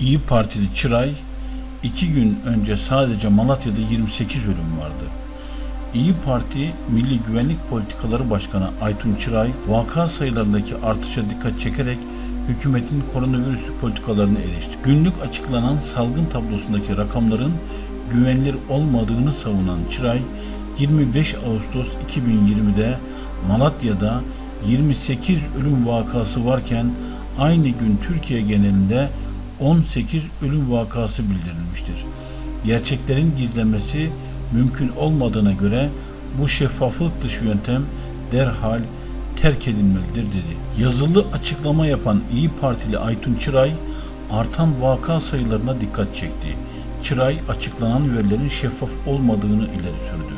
İyi Partili Çıray, iki gün önce sadece Malatya'da 28 ölüm vardı. İyi Parti Milli Güvenlik Politikaları Başkanı Aytun Çıray, vaka sayılarındaki artışa dikkat çekerek hükümetin koronavirüs politikalarını eleştirdi. Günlük açıklanan salgın tablosundaki rakamların güvenilir olmadığını savunan Çıray, 25 Ağustos 2020'de Malatya'da 28 ölüm vakası varken aynı gün Türkiye genelinde 18 ölüm vakası bildirilmiştir. Gerçeklerin gizlenmesi mümkün olmadığına göre bu şeffaflık dışı yöntem derhal terk edilmelidir dedi. Yazılı açıklama yapan İyi Partili Aytun Çıray artan vaka sayılarına dikkat çekti. Çıray açıklanan verilerin şeffaf olmadığını ileri sürdü.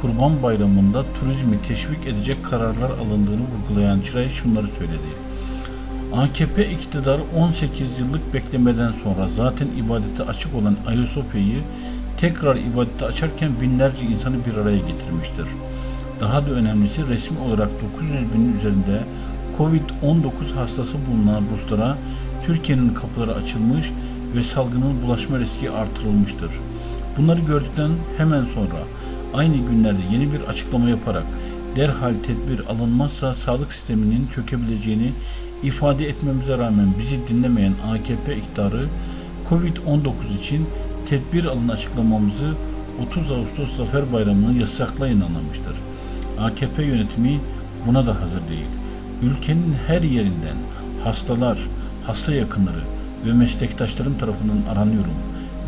Kurban Bayramı'nda turizmi teşvik edecek kararlar alındığını vurgulayan Çıray şunları söyledi. AKP iktidarı 18 yıllık beklemeden sonra zaten ibadete açık olan Ayasofya'yı tekrar ibadete açarken binlerce insanı bir araya getirmiştir. Daha da önemlisi resmi olarak 900 binin üzerinde Covid-19 hastası bulunan Ruslara Türkiye'nin kapıları açılmış ve salgının bulaşma riski artırılmıştır. Bunları gördükten hemen sonra aynı günlerde yeni bir açıklama yaparak derhal tedbir alınmazsa sağlık sisteminin çökebileceğini ifade etmemize rağmen bizi dinlemeyen AKP iktidarı Covid-19 için tedbir alın açıklamamızı 30 Ağustos Zafer Bayramı'nı yasaklayın anlamıştır. AKP yönetimi buna da hazır değil. Ülkenin her yerinden hastalar, hasta yakınları ve meslektaşlarım tarafından aranıyorum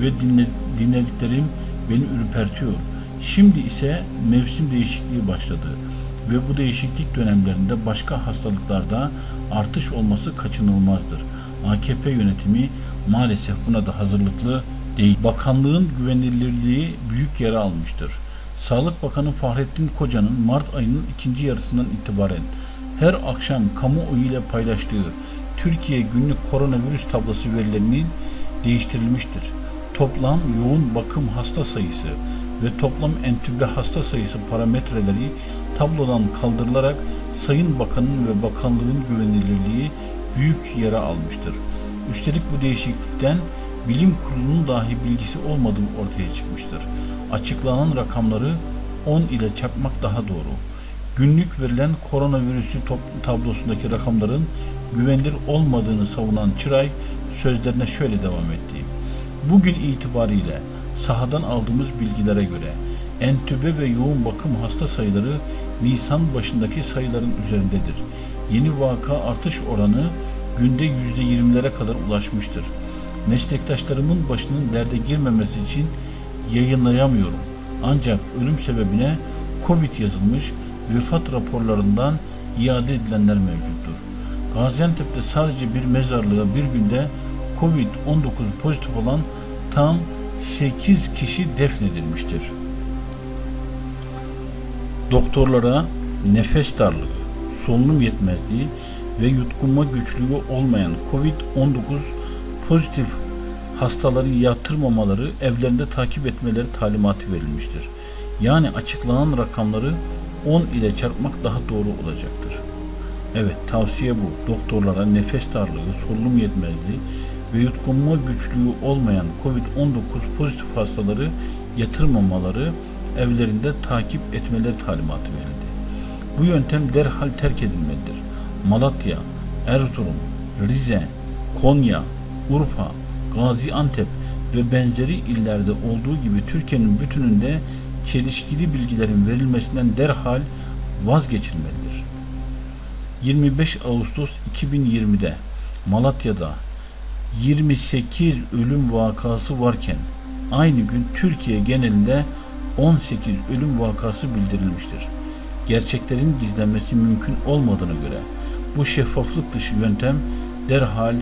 ve dinle, dinlediklerim beni ürpertiyor. Şimdi ise mevsim değişikliği başladı ve bu değişiklik dönemlerinde başka hastalıklarda artış olması kaçınılmazdır. AKP yönetimi maalesef buna da hazırlıklı değil. Bakanlığın güvenilirliği büyük yere almıştır. Sağlık Bakanı Fahrettin Koca'nın Mart ayının ikinci yarısından itibaren her akşam kamuoyu ile paylaştığı Türkiye günlük koronavirüs tablosu verilerinin değiştirilmiştir. Toplam yoğun bakım hasta sayısı ve toplam entübe hasta sayısı parametreleri tablodan kaldırılarak Sayın Bakan'ın ve bakanlığın güvenilirliği büyük yere almıştır. Üstelik bu değişiklikten bilim kurulunun dahi bilgisi olmadığı ortaya çıkmıştır. Açıklanan rakamları 10 ile çarpmak daha doğru. Günlük verilen koronavirüsü tablosundaki rakamların güvenilir olmadığını savunan Çıray sözlerine şöyle devam etti. Bugün itibariyle sahadan aldığımız bilgilere göre entübe ve yoğun bakım hasta sayıları Nisan başındaki sayıların üzerindedir. Yeni vaka artış oranı günde %20'lere kadar ulaşmıştır. Meslektaşlarımın başının derde girmemesi için yayınlayamıyorum. Ancak ölüm sebebine Covid yazılmış vefat raporlarından iade edilenler mevcuttur. Gaziantep'te sadece bir mezarlığa bir günde Covid-19 pozitif olan tam 8 kişi defnedilmiştir. Doktorlara nefes darlığı, solunum yetmezliği ve yutkunma güçlüğü olmayan COVID-19 pozitif hastaları yatırmamaları, evlerinde takip etmeleri talimatı verilmiştir. Yani açıklanan rakamları 10 ile çarpmak daha doğru olacaktır. Evet tavsiye bu. Doktorlara nefes darlığı, solunum yetmezliği ve yutkunma güçlüğü olmayan COVID-19 pozitif hastaları yatırmamaları, evlerinde takip etmeleri talimatı verildi. Bu yöntem derhal terk edilmelidir. Malatya, Erzurum, Rize, Konya, Urfa, Gaziantep ve benzeri illerde olduğu gibi Türkiye'nin bütününde çelişkili bilgilerin verilmesinden derhal vazgeçilmelidir. 25 Ağustos 2020'de Malatya'da 28 ölüm vakası varken aynı gün Türkiye genelinde 18 ölüm vakası bildirilmiştir. Gerçeklerin gizlenmesi mümkün olmadığına göre bu şeffaflık dışı yöntem derhal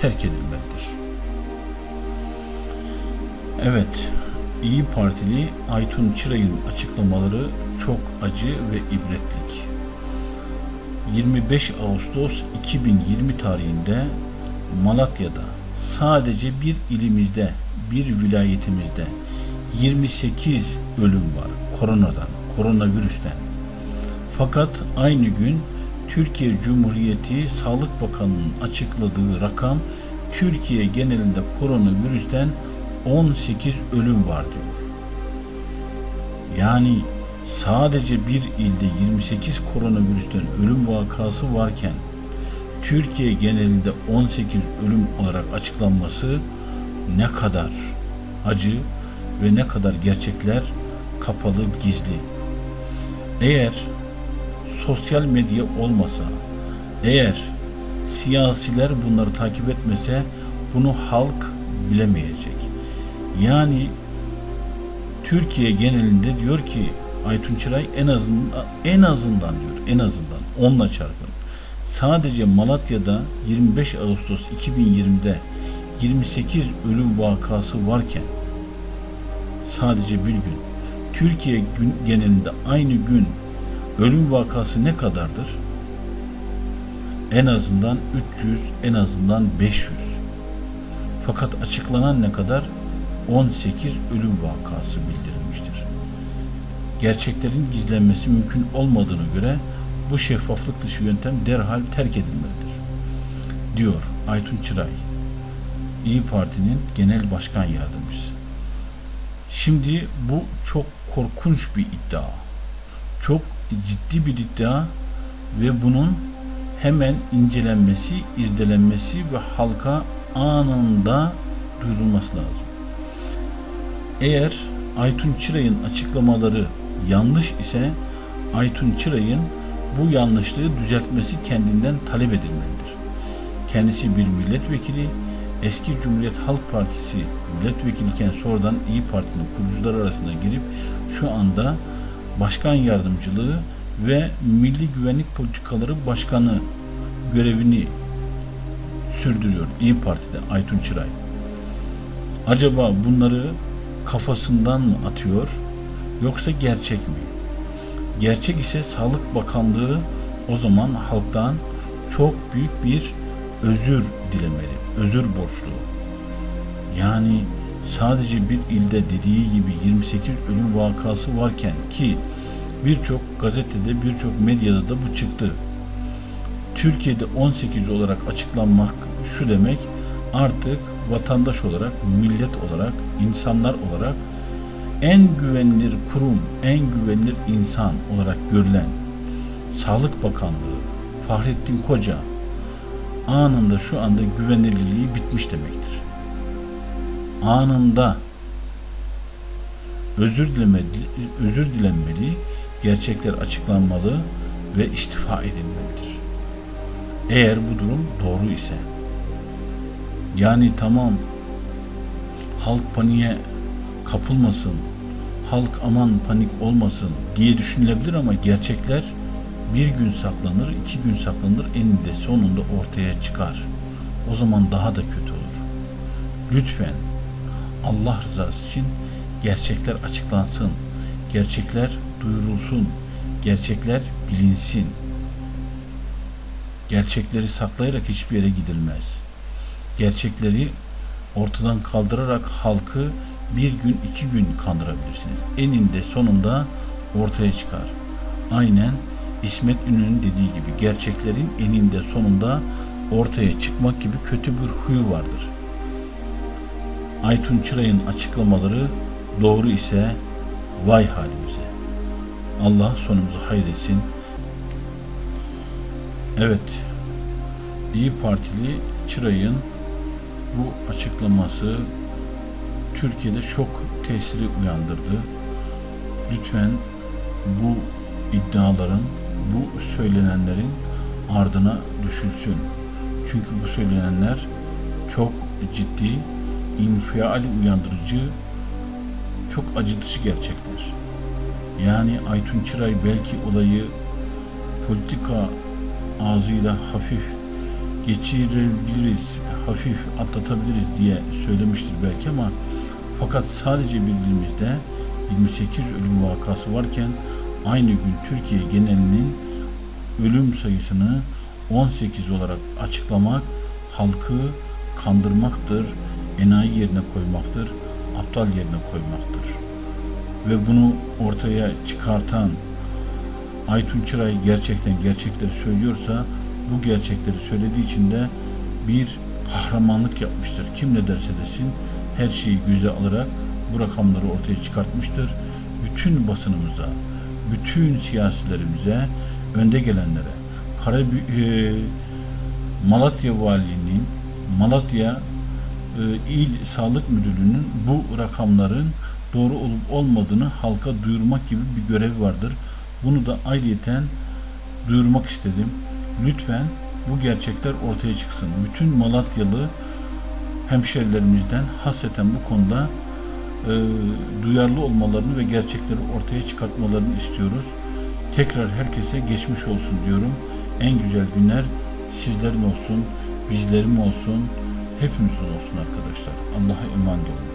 terk edilmelidir. Evet, İyi Partili Aytun Çıray'ın açıklamaları çok acı ve ibretlik. 25 Ağustos 2020 tarihinde Malatya'da sadece bir ilimizde, bir vilayetimizde 28 ölüm var koronadan, koronavirüsten. Fakat aynı gün Türkiye Cumhuriyeti Sağlık Bakanı'nın açıkladığı rakam Türkiye genelinde koronavirüsten 18 ölüm var diyor. Yani sadece bir ilde 28 koronavirüsten ölüm vakası varken Türkiye genelinde 18 ölüm olarak açıklanması ne kadar acı ve ne kadar gerçekler kapalı, gizli. Eğer sosyal medya olmasa, eğer siyasiler bunları takip etmese bunu halk bilemeyecek. Yani Türkiye genelinde diyor ki Aytun Çıray en azından en azından diyor en azından onla çarpın. Sadece Malatya'da 25 Ağustos 2020'de 28 ölüm vakası varken sadece bir gün Türkiye genelinde aynı gün ölüm vakası ne kadardır? En azından 300, en azından 500. Fakat açıklanan ne kadar? 18 ölüm vakası bildirilmiştir. Gerçeklerin gizlenmesi mümkün olmadığına göre bu şeffaflık dışı yöntem derhal terk edilmelidir. Diyor Aytun Çıray, İyi Parti'nin genel başkan yardımcısı. Şimdi bu çok korkunç bir iddia. Çok ciddi bir iddia ve bunun hemen incelenmesi, irdelenmesi ve halka anında duyurulması lazım. Eğer Aytun Çıray'ın açıklamaları yanlış ise Aytun Çıray'ın bu yanlışlığı düzeltmesi kendinden talep edilmelidir. Kendisi bir milletvekili, eski Cumhuriyet Halk Partisi milletvekiliyken sonradan İyi Parti'nin kurucuları arasına girip şu anda başkan yardımcılığı ve Milli Güvenlik Politikaları Başkanı görevini sürdürüyor İyi Parti'de Aytun Çıray. Acaba bunları kafasından mı atıyor yoksa gerçek mi? Gerçek ise Sağlık Bakanlığı o zaman halktan çok büyük bir özür dilemeli, özür borçlu. Yani sadece bir ilde dediği gibi 28 ölüm vakası varken ki birçok gazetede, birçok medyada da bu çıktı. Türkiye'de 18 olarak açıklanmak şu demek artık vatandaş olarak, millet olarak, insanlar olarak en güvenilir kurum, en güvenilir insan olarak görülen Sağlık Bakanlığı Fahrettin Koca anında şu anda güvenilirliği bitmiş demektir. Anında özür dilemeli, özür dilenmeli, gerçekler açıklanmalı ve istifa edilmelidir. Eğer bu durum doğru ise yani tamam halk paniğe kapılmasın, halk aman panik olmasın diye düşünülebilir ama gerçekler bir gün saklanır, iki gün saklanır, eninde sonunda ortaya çıkar. O zaman daha da kötü olur. Lütfen Allah rızası için gerçekler açıklansın, gerçekler duyurulsun, gerçekler bilinsin. Gerçekleri saklayarak hiçbir yere gidilmez. Gerçekleri ortadan kaldırarak halkı bir gün iki gün kandırabilirsiniz. Eninde sonunda ortaya çıkar. Aynen İsmet İnönü'nün dediği gibi gerçeklerin eninde sonunda ortaya çıkmak gibi kötü bir huyu vardır. Aytun Çıray'ın açıklamaları doğru ise vay halimize. Allah sonumuzu hayretsin. Evet, İyi Partili Çıray'ın bu açıklaması Türkiye'de şok tesiri uyandırdı. Lütfen bu iddiaların, bu söylenenlerin ardına düşülsün. Çünkü bu söylenenler çok ciddi, infial uyandırıcı, çok acıtıcı gerçekler. Yani Aytun Çıray belki olayı politika ağzıyla hafif geçirebiliriz, hafif atlatabiliriz diye söylemiştir belki ama fakat sadece bildiğimizde 28 ölüm vakası varken aynı gün Türkiye genelinin ölüm sayısını 18 olarak açıklamak halkı kandırmaktır, enayi yerine koymaktır, aptal yerine koymaktır. Ve bunu ortaya çıkartan Aytun Çıray gerçekten gerçekleri söylüyorsa bu gerçekleri söylediği için de bir kahramanlık yapmıştır. Kim ne derse desin her şeyi göze alarak bu rakamları ortaya çıkartmıştır. Bütün basınımıza, bütün siyasilerimize, önde gelenlere, Karabü e, Malatya Valiliğinin, Malatya e, İl Sağlık Müdürlüğü'nün bu rakamların doğru olup olmadığını halka duyurmak gibi bir görevi vardır. Bunu da ayrıyeten duyurmak istedim. Lütfen bu gerçekler ortaya çıksın. Bütün Malatyalı hemşerilerimizden hasreten bu konuda e, duyarlı olmalarını ve gerçekleri ortaya çıkartmalarını istiyoruz. Tekrar herkese geçmiş olsun diyorum. En güzel günler sizlerin olsun, bizlerin olsun, hepimizin olsun arkadaşlar. Allah'a emanet olun.